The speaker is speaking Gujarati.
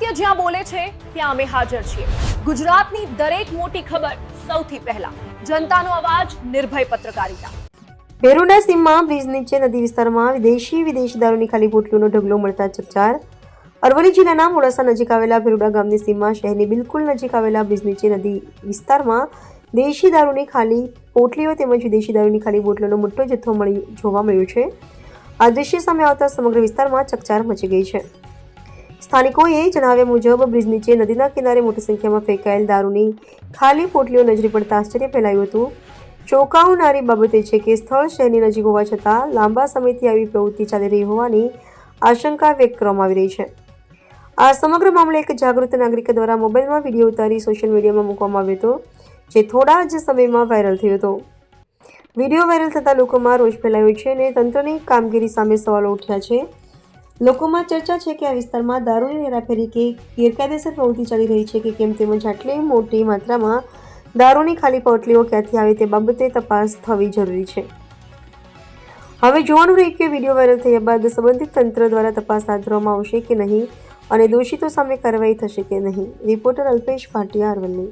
સત્ય જ્યાં બોલે છે, ત્યાં અમે હાજર છીએ. ગુજરાતની દરેક મોટી ખબર સૌથી પહેલા. જનતાનો અવાજ, નિર્ભય પત્રકારિતા. ભેરુના સીમમાં બ્રિજ નીચે નદી વિસ્તારમાં વિદેશી વિદેશી દારૂની ખાલી પોટલીઓનો ઢગલો મળતા ચકચાર. અરવલ્લી જિલ્લાના મોડાસા નજીક આવેલા ભેરુડા ગામની સીમમાં શહેરની બિલકુલ નજીક આવેલા બ્રિજ નીચે નદી વિસ્તારમાં દેશી દારૂની ખાલી પોટલીઓ તેમજ વિદેશી દારૂની ખાલી બોટલોનો મોટો જથ્થો મળી જોવા મળ્યો છે. આ દ્રશ્ય સામે આવતા સમગ્ર વિસ્તારમાં ચકચાર મચી ગઈ છે. સ્થાનિકોએ જણાવ્યા મુજબ બ્રિજ નીચે નદીના કિનારે મોટી સંખ્યામાં ફેંકાયેલ દારૂની ખાલી પોટલીઓ નજરે પડતા આશ્ચર્ય ફેલાયું હતું. ચોંકાવનારી બાબત એ છે કે સ્થળ શહેરની નજીક હોવા છતાં લાંબા સમયથી આવી પ્રવૃત્તિ ચાલી રહી હોવાની આશંકા વ્યક્ત કરવામાં આવી રહી છે. આ સમગ્ર મામલે એક જાગૃત નાગરિક દ્વારા મોબાઈલમાં વીડિયો ઉતારી સોશિયલ મીડિયામાં મૂકવામાં આવ્યો હતો, જે થોડા જ સમયમાં વાયરલ થયો હતો. વીડિયો વાયરલ થતાં લોકોમાં રોષ ફેલાયો છે અને તંત્રની કામગીરી સામે સવાલો ઉઠ્યા છે. લોકોમાં ચર્ચા છે કે આ વિસ્તારમાં દારૂની હેરાફેરી કે ગેરકાયદેસર પ્રવૃત્તિ ચાલી રહી છે કે કેમ તેમજ આટલી મોટી માત્રામાં દારૂની ખાલી પોટલીઓ ક્યાંથી આવે તે બાબતે તપાસ થવી જરૂરી છે. હવે જોવાનું રહ્યું કે વીડિયો વાયરલ થયા બાદ સંબંધિત તંત્ર દ્વારા તપાસ હાથ ધરવામાં આવશે કે નહીં અને દોષિતો સામે કાર્યવાહી થશે કે નહીં. રિપોર્ટર અલ્પેશ ભાટિયા અરવલ્લી.